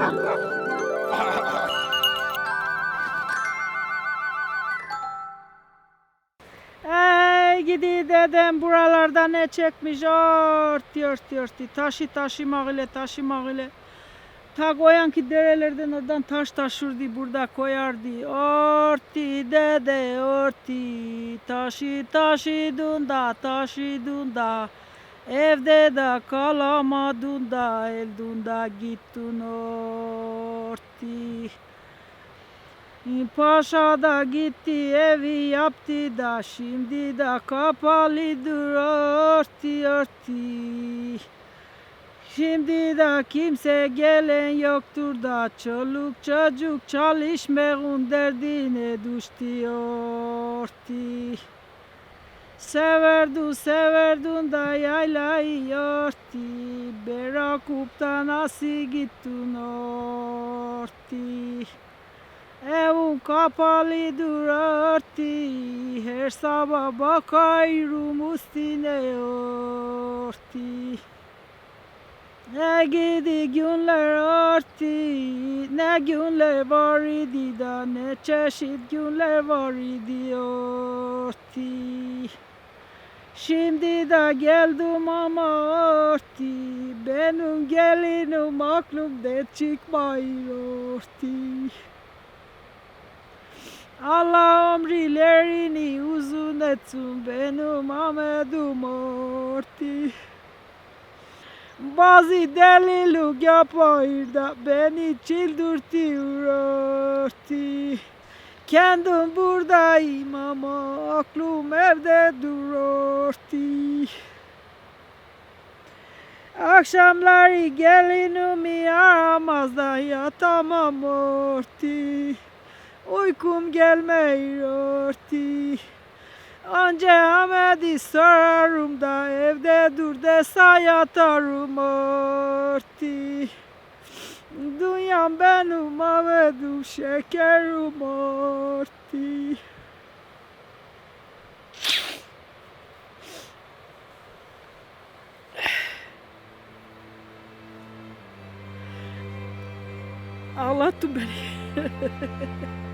Ey gidi dedem buralarda ne çekmiş? Örtü örtü örtü taşı taşımak ile taşımak ile. Ta koyan ki derelerden oradan taş taşırdı burada koyardı. Örtü dede örtü taşı taşıdın da taşıdın da evde de kalamadın da eldun da gittin örtü Paşa da gitti evi yaptı da şimdi de kapalıdır örtü örtü. Şimdi de kimse gelen yoktur da çoluk çocuk çalışmağın derdine düştü örtü. Severdun severdun da yaylayı örtü. Bırakıp da nasıl gittin örtü. Evun kapalıdır örtü, her sabah bakıyorum üstüne örtü. Ne gidi günler örtü, ne günler var idi da ne çeşit günler var idi örtü. Şimdi de geldim ama örtü, benim gelinim aklımda çıkmıyor örtü. Allah ömrülerini uzun etsin benim Ahmet'im orti. Bazı delilik yapıyor da beni çıldırtıyor orti. Kendim buradayım ama aklım evde durur orti. Akşamları gelinimi aramazdan yatamam orti. Uykum gelmiyor ti. Anca Ahmet'i sorarım da evde dur desa yatarım orti. Dünyam benim Ahmet'im şekerim orti. Ağlattı beni.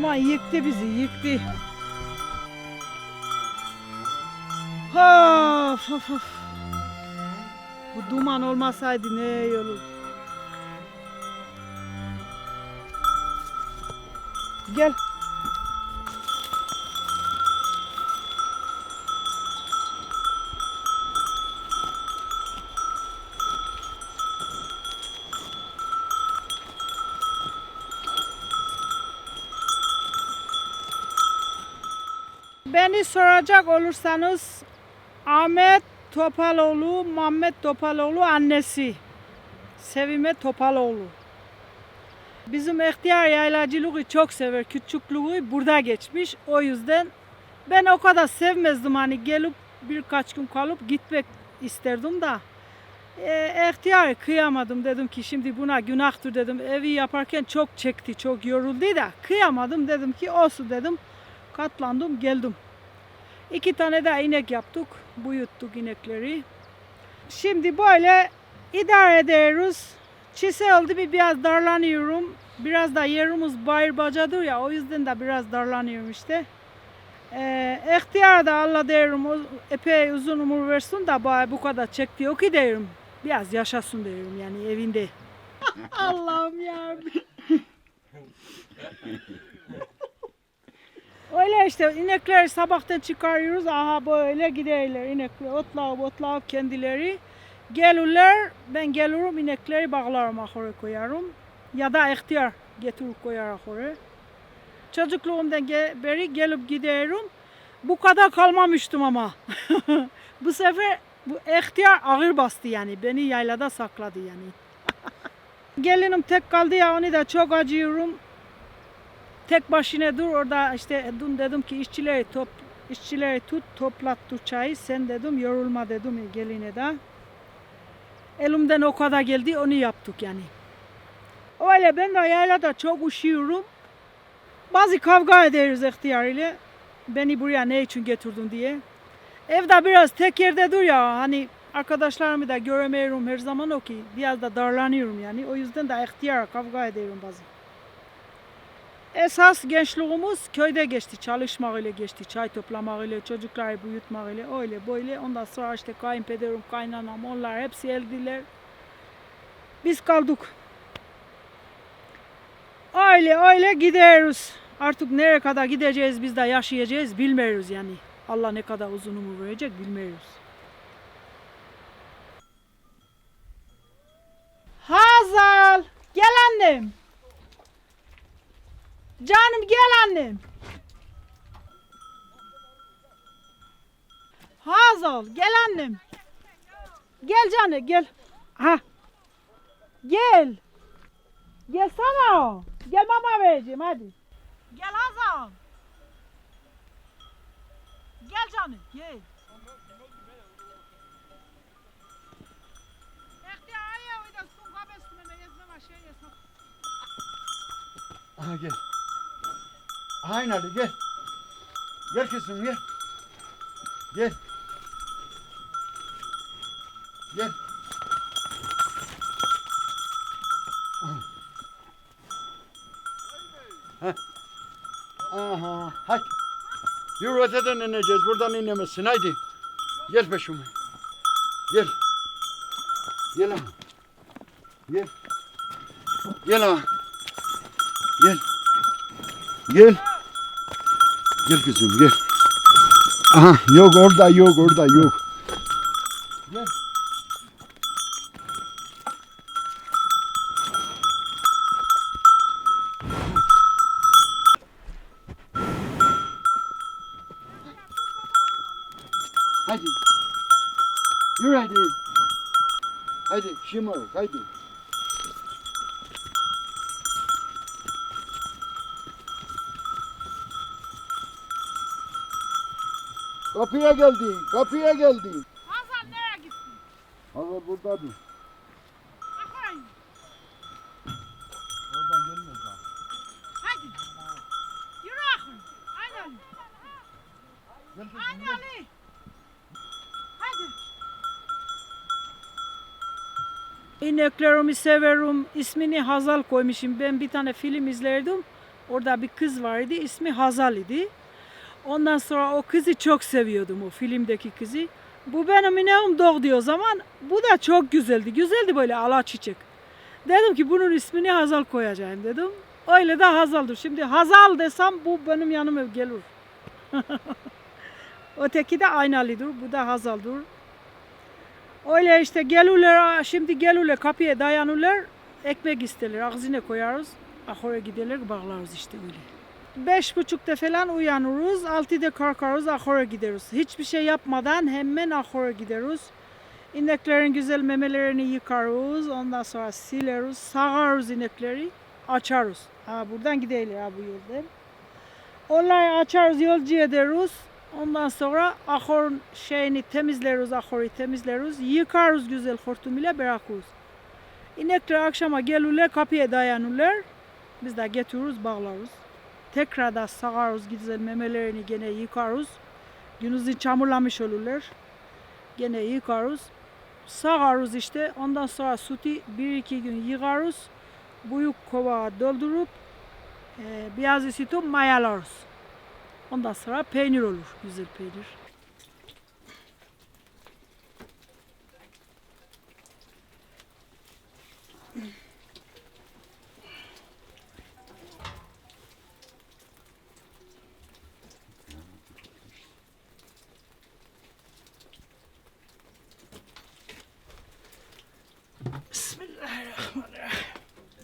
Duman yıktı bizi, yıktı. Of, of, of. Bu duman olmasaydı ne iyi olurdu. Gel. Beni soracak olursanız Ahmet Topaloğlu, Muhammed Topaloğlu annesi. Sevime Topaloğlu. Bizim ihtiyar yaylacılığı çok sever. Küçüklüğü burada geçmiş. O yüzden ben o kadar sevmezdim hani gelip birkaç gün kalıp gitmek isterdim da. E, ihtiyar kıyamadım dedim ki şimdi buna günahtır dedim. Evi yaparken çok çekti, çok yoruldu da kıyamadım dedim ki olsun dedim. Katlandım geldim. İki tane de inek yaptık. Buyuttuk inekleri. Şimdi böyle idare ediyoruz. Çise oldu bir biraz darlanıyorum. Biraz da yerimiz bayır bacadır ya o yüzden de biraz darlanıyorum işte. Ee, ihtiyar da Allah derim epey uzun umur versin da bu kadar çekti yok ki derim. Biraz yaşasın derim yani evinde. Allah'ım ya. Öyle işte inekleri sabahtan çıkarıyoruz. Aha böyle giderler inekler otlayıp otlayıp kendileri. Gelirler ben gelirim inekleri bağlarım ahire koyarım. Ya da ihtiyar getirip koyar ahire. Çocukluğumdan beri gelip giderim. Bu kadar kalmamıştım ama. bu sefer bu ihtiyar ağır bastı yani. Beni yaylada sakladı yani. Gelinim tek kaldı ya onu da çok acıyorum. Tek başına dur orada işte dün dedim ki işçileri top işçileri tut toplat dur çayı sen dedim yorulma dedim geline de. Elimden o kadar geldi onu yaptık yani. Öyle ben de yaylada çok üşüyorum. Bazı kavga ederiz ihtiyar ile. Beni buraya ne için getirdin diye. Evde biraz tek yerde dur ya hani arkadaşlarımı da göremiyorum her zaman o ki biraz da darlanıyorum yani. O yüzden de ihtiyar kavga ediyorum bazen. Esas gençliğimiz köyde geçti. Çalışmakla geçti. Çay toplamakla, çocukları büyütmekle öyle böyle. Ondan sonra işte kayınpederim, kaynanam onlar hepsi eldiler. Biz kaldık. Öyle öyle gidiyoruz. Artık nereye kadar gideceğiz biz de yaşayacağız bilmiyoruz yani. Allah ne kadar uzun ömür verecek bilmiyoruz. Hazal gel annem. Canım gel annem. Hazal gel annem. Gel canım gel. Ha. Gel. Gel sana. Gel mama vereceğim hadi. Gel Hazal. Gel canım gel. İhtiyar ayağı uyda sun kabesine ne yazma şey yazma. Aha gel. Aynen Ali gel. Gel kızım gel. Gel. Gel. Heh. Aha, hadi. Yürü öteden ineceğiz, buradan inemezsin, haydi. Gel peşime. Gel. Gel ama. Gel. Gel ama. Gel. Gel. Gel kızım gel. Aha yok orada yok orada yok. Gel. Hadi. Yürü hadi. Hadi şımarık hadi. Kapıya geldi. Kapıya geldi. Hazal nereye gittin? Hava burada dur. Aferin. Oradan gelmez daha. Hadi. Yürü akın. Anne gel. Ali. Hadi. İneklerimi severim. İsmini Hazal koymuşum. Ben bir tane film izlerdim. Orada bir kız vardı. İsmi Hazal idi. Ondan sonra o kızı çok seviyordum o filmdeki kızı. Bu benim ineğim doğdu o zaman. Bu da çok güzeldi. Güzeldi böyle ala çiçek. Dedim ki bunun ismini Hazal koyacağım dedim. Öyle de Hazal'dır. Şimdi Hazal desem bu benim yanıma gelir. Öteki de aynalıdır. Bu da Hazal'dır. Öyle işte gelirler, şimdi gelirler kapıya dayanırlar. Ekmek isterler, ağzına koyarız. Ahora giderler, bağlarız işte öyle. Beş buçukta falan uyanırız, altıda kalkarız, ahora gideriz. Hiçbir şey yapmadan hemen ahora gideriz. İneklerin güzel memelerini yıkarız, ondan sonra sileriz, sağarız inekleri, açarız. Ha, buradan gidelim ha bu yoldan. Onları açarız, yolcu ederiz. Ondan sonra ahorun şeyini temizleriz, ahori temizleriz. Yıkarız güzel hortum ile bırakırız. İnekler akşama gelirler, kapıya dayanırlar. Biz de getiririz, bağlarız. Tekrar da sağarız güzel memelerini gene yıkarız. Günüzü çamurlamış olurlar. Gene yıkarız. Sağarız işte. Ondan sonra sütü bir iki gün yıkarız. Büyük kova doldurup e, beyaz sütü mayalarız. Ondan sonra peynir olur. Güzel peynir.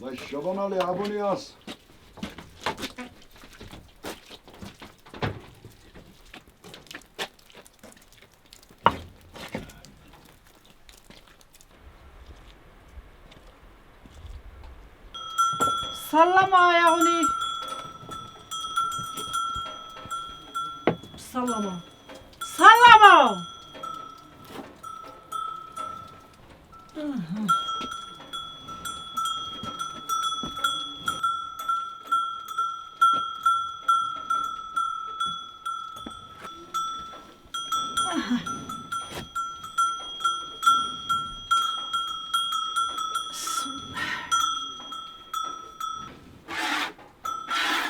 Lan Şaban Ali abone yaz. Sallama ayağını. Sallama.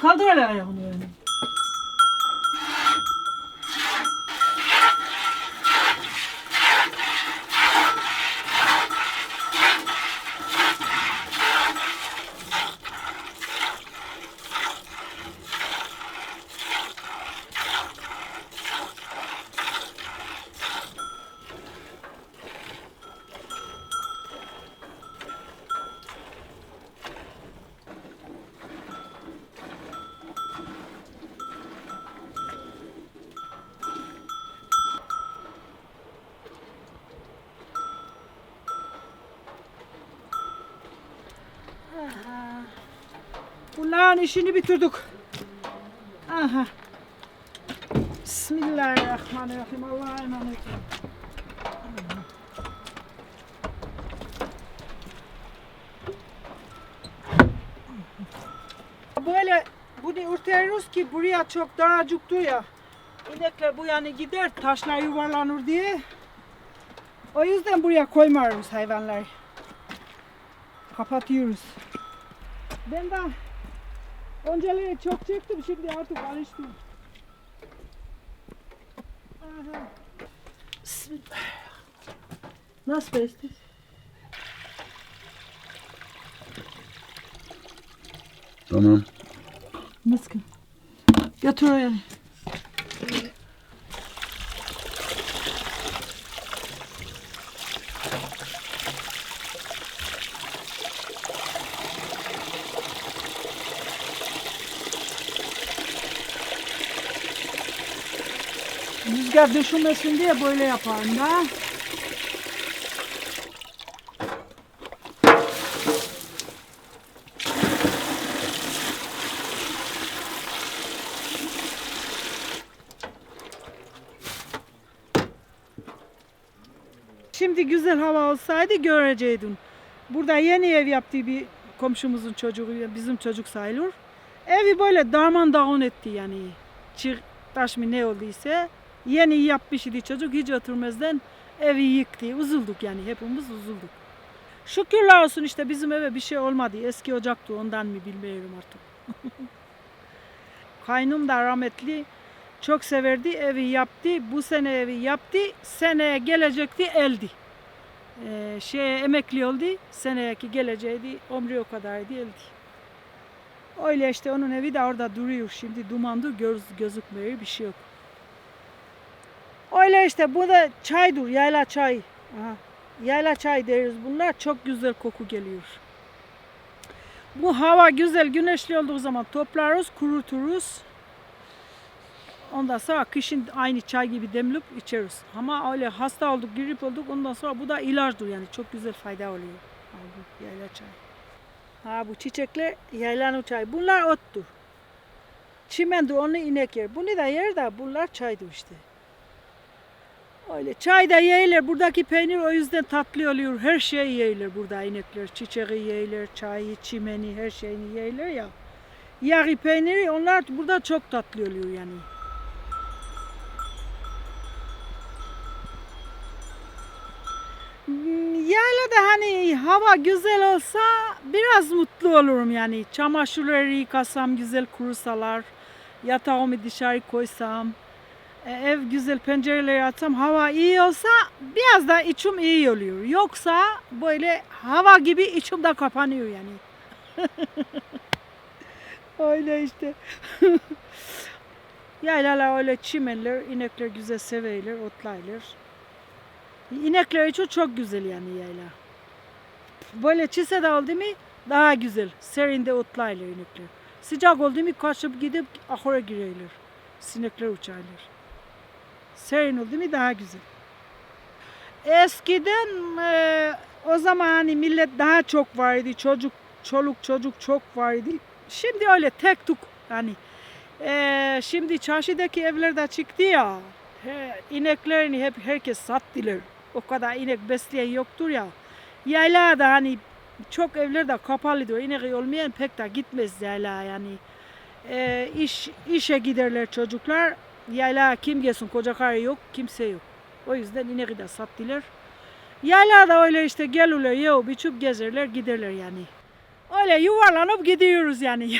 刚多了两个人？Bunların işini bitirdik. Aha. Bismillahirrahmanirrahim. Allah'a emanet olun. Böyle bunu örteriz ki buraya çok daracıktır ya. İnekler bu yana gider, taşlar yuvarlanır diye. O yüzden buraya koymuyoruz hayvanları. Kapatıyoruz. Ben de önceleri çok çektim, şimdi artık alıştım. Aha. Bismillah. Nasıl besti? Tamam. Nasıl? Götür oraya. Rüzgar düşmesin diye böyle yaparım da. Şimdi güzel hava olsaydı göreceydin. Burada yeni ev yaptı bir komşumuzun çocuğu, bizim çocuk sayılır. Evi böyle darman dağın etti yani. Çığ taş mı ne olduysa yeni yapmış idi çocuk hiç oturmazdan evi yıktı. Üzüldük yani hepimiz üzüldük. Şükürler olsun işte bizim eve bir şey olmadı. Eski ocaktı ondan mı bilmiyorum artık. Kaynım da rahmetli çok severdi evi yaptı. Bu sene evi yaptı. Seneye gelecekti eldi. Ee, şey emekli oldu. Seneki geleceğiydi. Ömrü o kadardı eldi. Öyle işte onun evi de orada duruyor şimdi. Dumandı göz, gözükmüyor bir şey yok. İşte bu da çaydır. Yayla çay. Aha. Yayla çay deriz bunlar. Çok güzel koku geliyor. Bu hava güzel güneşli olduğu zaman toplarız, kuruturuz. Ondan sonra kışın aynı çay gibi demleyip içeriz. Ama öyle hasta olduk, grip olduk ondan sonra bu da ilaçdır yani çok güzel fayda oluyor. Ha, bu yayla çay. Ha bu çiçekler yaylanın çay. Bunlar ottur. Çimendir onu inek yer. Bunu da yer de bunlar çaydır işte. Öyle çayda yeğilir. Buradaki peynir o yüzden tatlı oluyor. Her şeyi yeğilir burada inekler. Çiçeği yeğilir, çayı, çimeni, her şeyini yeğilir ya. Yağı peyniri onlar burada çok tatlı oluyor yani. Hmm, yayla da hani hava güzel olsa biraz mutlu olurum yani. Çamaşırları yıkasam güzel kurusalar, yatağımı dışarı koysam e, Ev güzel pencereleri açsam hava iyi olsa biraz da içim iyi oluyor. Yoksa böyle hava gibi içim de kapanıyor yani. öyle işte. Yaylalar öyle çimenler, inekler güzel severler, otlaylar. İnekler için çok güzel yani yayla. Böyle çise de oldu mu daha güzel. Serinde otlaylar inekler. Sıcak oldu mu kaçıp gidip ahıra girerler. Sinekler uçarlar. Serin oldu mu daha güzel. Eskiden e, o zaman hani millet daha çok vardı. Çocuk, çoluk çocuk çok vardı. Şimdi öyle tek tuk yani. E, şimdi çarşıdaki evlerde çıktı ya. He, ineklerini hep herkes sattılar. O kadar inek besleyen yoktur ya. Yayla da hani çok evler de kapalıdır. İnek olmayan pek de gitmez yayla yani. E, iş, işe giderler çocuklar. Yayla kim gelsin koca karı yok kimse yok. O yüzden ineği de sattılar. Yayla da öyle işte gelirler yok biçip gezerler giderler yani. Öyle yuvarlanıp gidiyoruz yani.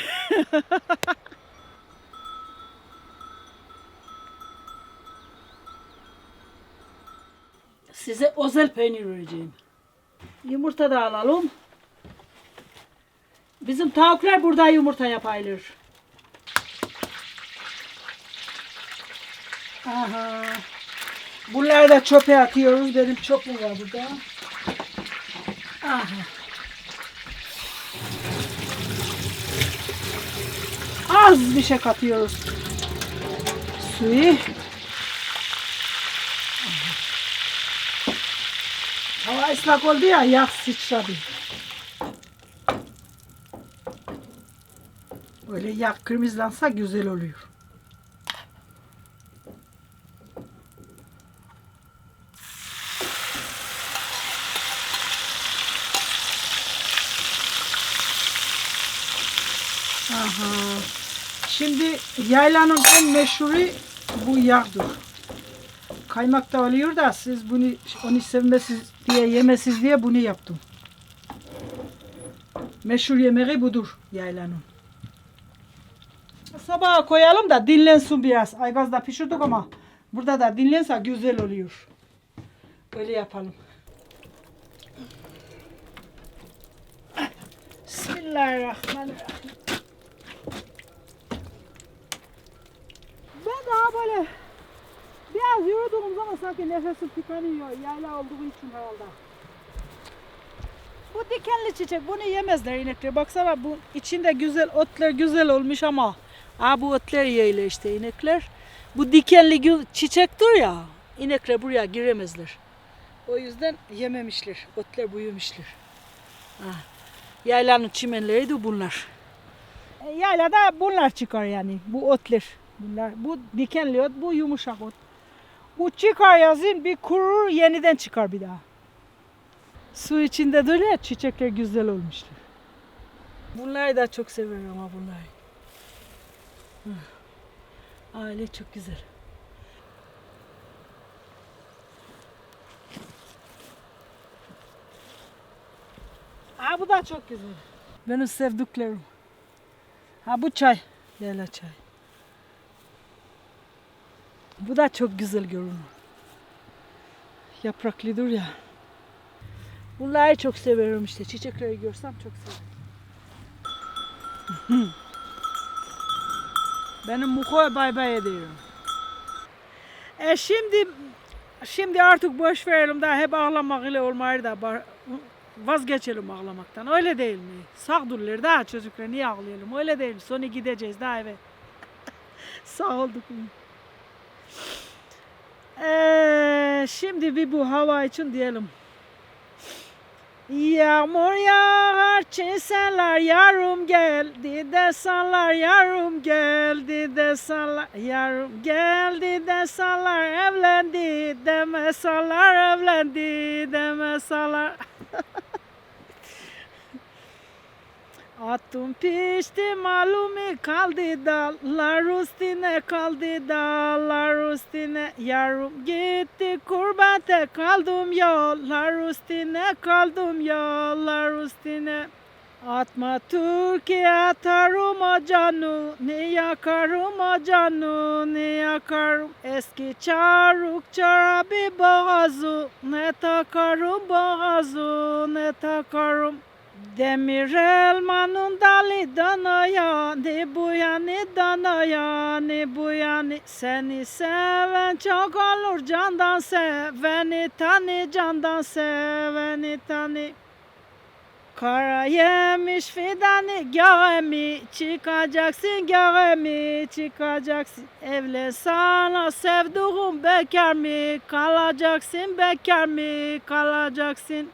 Size özel peynir vereceğim. Yumurta da alalım. Bizim tavuklar burada yumurta yapaylar. Aha. Bunları da çöpe atıyoruz. Benim çöpüm var burada. Aha. Az bir şey katıyoruz. Suyu. Hava ıslak oldu ya yağ sıçradı. Böyle yağ kırmızılansa güzel oluyor. Aha. Şimdi yaylanın en meşhuru bu yağdır. Kaymak da oluyor da siz bunu onu sevmesiz diye yemesiz diye bunu yaptım. Meşhur yemeği budur yaylanın. Sabaha koyalım da dinlensin biraz. Aygazda pişirdik ama burada da dinlense güzel oluyor. Böyle yapalım. Bismillahirrahmanirrahim. Ben daha böyle biraz yürüdüğüm zaman sanki nefesim tıkanıyor. Yayla olduğu için herhalde. Bu dikenli çiçek bunu yemezler inekler. Baksana bu içinde güzel otlar güzel olmuş ama Aa, bu otlar yiyorlar işte inekler. Bu dikenli çiçektir ya. İnekler buraya giremezler. O yüzden yememişler. Otlar büyümüşler. Ha. Yaylanın çimenleri de bunlar. E, Yaylada bunlar çıkar yani. Bu otlar. Bunlar. Bu dikenli ot, bu yumuşak ot. Bu çıkar yazın bir kurur yeniden çıkar bir daha. Su içinde ya çiçekler güzel olmuşlar. Bunları da çok severim ama bunları. Hı. Aile çok güzel. Ha bu da çok güzel. Benim sevdiklerim. Ha bu çay. Yayla çay. Bu da çok güzel görünüyor. Yapraklıdır ya. Bunları çok severim işte. Çiçekleri görsem çok severim. Benim Muko'ya bay bay ediyorum. E şimdi şimdi artık boş verelim daha hep ağlamak ile olmayı da vazgeçelim ağlamaktan. Öyle değil mi? Sağ dururlar daha çocuklar niye ağlayalım? Öyle değil? Sonra gideceğiz daha eve. Sağ olduk? Ee, şimdi bir bu hava için diyelim. Yağmur yağar çiseler yarım geldi de sallar yarım geldi de sallar yarım geldi de sallar evlendi deme sallar evlendi deme sallar Atım pişti malumi kaldı dallar üstüne kaldı dallar üstüne. Yarım gitti kurbete kaldım yollar üstüne kaldım yollar üstüne. Atma Türkiye atarım o canı, ne yakarım o canı, ne yakarım. Eski çarık çorabı boğazı, ne takarım boğazı, ne takarım Demir elmanın dalı danaya, ne bu yani danaya, ne bu yani Seni seven çok olur candan seveni tanı, candan seveni tanı Kara yemiş fidanı göğemi çıkacaksın göğemi çıkacaksın. Evlen sana sevduğum bekar mı kalacaksın bekar mı kalacaksın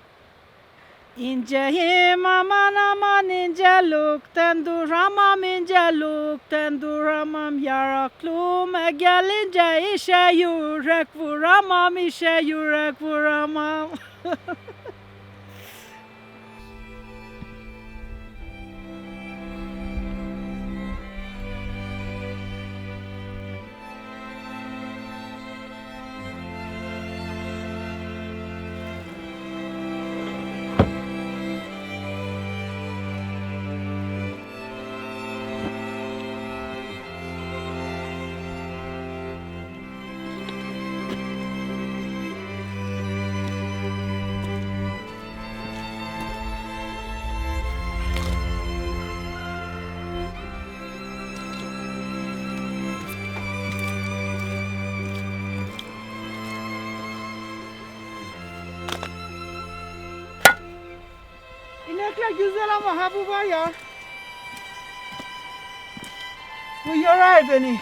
İnceyim aman aman incelukten duramam incelukten duramam. Yaraklığıma gelince işe yürek vuramam işe yürek vuramam güzel ama ha bu var ya. Bu yorar beni.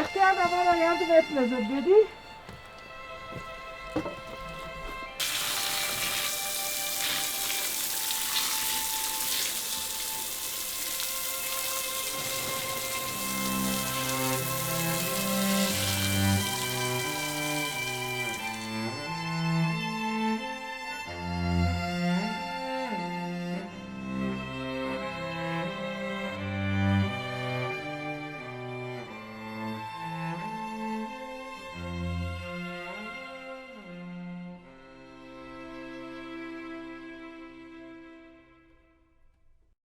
İhtiyar da bana yardım etmedi dedi.